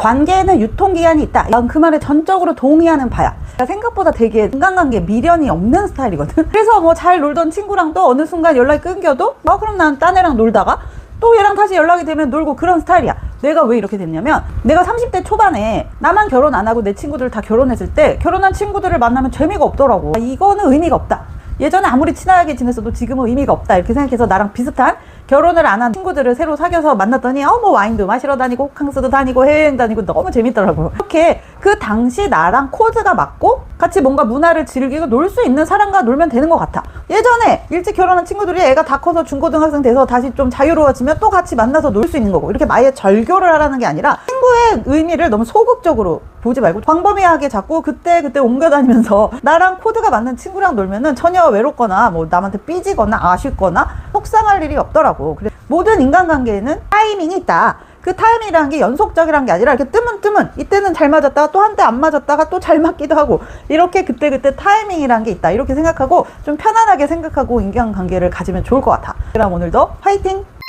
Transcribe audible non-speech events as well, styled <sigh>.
관계에는 유통기한이 있다. 난그 말에 전적으로 동의하는 바야. 내가 생각보다 되게 인간관계 미련이 없는 스타일이거든. <laughs> 그래서 뭐 잘 놀던 친구랑 또 어느 순간 연락이 끊겨도 뭐 그럼 난 딴 애랑 놀다가 또 얘랑 다시 연락이 되면 놀고 그런 스타일이야. 내가 왜 이렇게 됐냐면 내가 30대 초반에 나만 결혼 안 하고 내 친구들 다 결혼했을 때 결혼한 친구들을 만나면 재미가 없더라고. 아, 이거는 의미가 없다. 예전에 아무리 친하게 지냈어도 지금은 의미가 없다. 이렇게 생각해서 나랑 비슷한 결혼을 안 한 친구들을 새로 사귀어서 만났더니 어 뭐 와인도 마시러 다니고 호캉스도 다니고 해외여행 다니고 너무 재밌더라고요. 이렇게 그 당시 나랑 코드가 맞고 같이 뭔가 문화를 즐기고 놀 수 있는 사람과 놀면 되는 것 같아. 예전에 일찍 결혼한 친구들이 애가 다 커서 중고등학생 돼서 다시 좀 자유로워지면 또 같이 만나서 놀 수 있는 거고 이렇게 아예 절교를 하라는 게 아니라 친구의 의미를 너무 소극적으로 보지 말고 광범위하게 자꾸 그때 그때 옮겨 다니면서 <laughs> 나랑 코드가 맞는 친구랑 놀면은 전혀 외롭거나 뭐 남한테 삐지거나 아쉽거나 속상할 일이 없더라고. 그래 모든 인간관계에는 타이밍이 있다. 그 타이밍이라는 게 연속적이라는 게 아니라 이렇게 뜨문 뜨문 이때는 잘 맞았다가 또 한때 안 맞았다가 또 잘 맞기도 하고 이렇게 그때 그때 타이밍이라는 게 있다 이렇게 생각하고 좀 편안하게 생각하고 인간관계를 가지면 좋을 것 같아. 그럼 오늘도 화이팅!